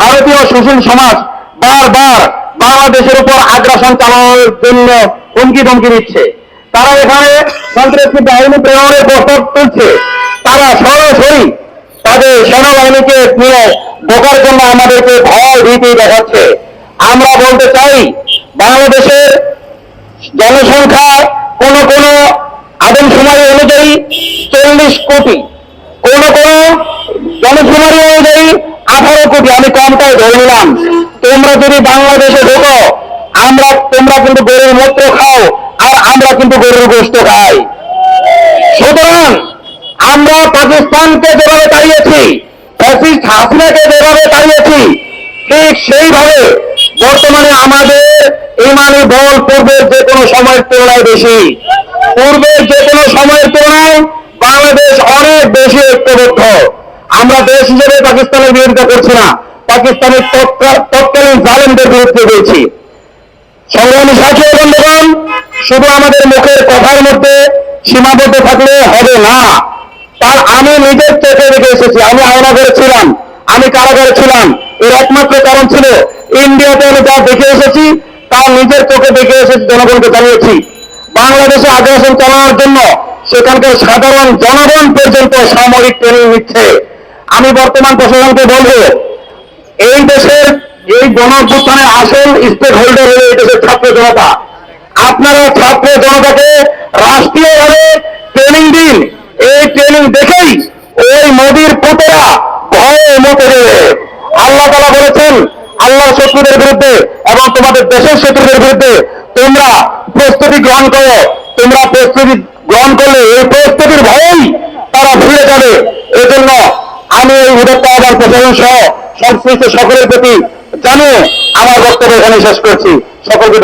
ভারতীয় সুশীল সমাজ বারবার বাংলাদেশের উপর আগ্রাসন চালানোর জন্য হুমকি ধমকি দিচ্ছে। তারা এখানে সন্ত্রাসী বাহিনী প্রেরণের প্রস্তাব তুলছে। তারা সরাসরি তাদের সেনাবাহিনীকে নিয়ে ঢোকার জন্য আমাদেরকে ভয় ভীতি দেখাচ্ছে। আমরা বলতে চাই, বাংলাদেশের জনসংখ্যা কোন কোন আদমশুমারি অনুযায়ী চল্লিশ কোটি, কোন কোন আঠারো কোটি, আমি কমটাই ধরে নিলাম। তোমরা যদি বাংলাদেশে ঢোকো, আমরা, তোমরা কিন্তু গরুর মূত্র খাও, আর আমরা কিন্তু গরুর গোস্ত খাই। সুতরাং আমরা পাকিস্তানকে যেভাবে তাড়িয়েছি ফ্যাসিস্ট হাসিনাকে যেভাবে তাড়িয়েছি ঠিক সেইভাবে বর্তমানে আমাদের ইমানি বল পূর্বের যে কোনো সময়ের তুলনায় বেশি। পূর্বের যে কোনো সময়ের তুলনায় বাংলাদেশ অনেক বেশি ঐক্যবদ্ধ। আমরা দেশ হিসেবে পাকিস্তানের বিরোধিতা করছি না। পাকিস্তানের তৎকা- তৎকালীন জালেমদের বিরুদ্ধে বলছি সংগ্রামী সাথী বন্ধুগণ, শুধু আমাদের মুখের কথার মধ্যে সীমাবদ্ধ থাকলে হবে না। তার আমি নিজের চোখে দেখে এসেছি, আমি আয়নাঘরে ছিলাম, আমি কারাগারে ছিলাম। এর একমাত্র কারণ ছিল, ইন্ডিয়াতে আমি যা দেখে এসেছি, তা নিজের চোখে দেখে এসেছি, জনগণকে জানিয়েছি। বাংলাদেশে আগ্রাসন চালানোর জন্য সেখানকার সাধারণ জনগণ পর্যন্ত সামরিক ট্রেনিং নিচ্ছে। আমি বর্তমান প্রশাসনকে বলব, এই দেশের এই গণঅভ্যুত্থানের আসল স্টেক হোল্ডার হলো এই দেশের ছাত্র জনতা। আপনারা ছাত্র জনতাকে রাষ্ট্রীয়ভাবে ট্রেনিং দিন। এই ট্রেনিং দেখেই ওই মোদির পুতেরা ভয়ে মতে দেবে আল্লাহ তালা বলেছেন আল্লাহর শত্রুদের বিরুদ্ধে এবং তোমাদের দেশের শত্রুদের বিরুদ্ধে তোমরা প্রস্তুতি গ্রহণ করো। তোমরা প্রস্তুতি গ্রহণ করলে এই প্রস্তুতির ভয়েই তারা ভুলে যাবে। এজন্য আহ্বান প্রশাসন সহ সংশ্লিষ্ট সকলের প্রতি জানিয়ে আমার বক্তব্য এখানে শেষ করছি। সকলকে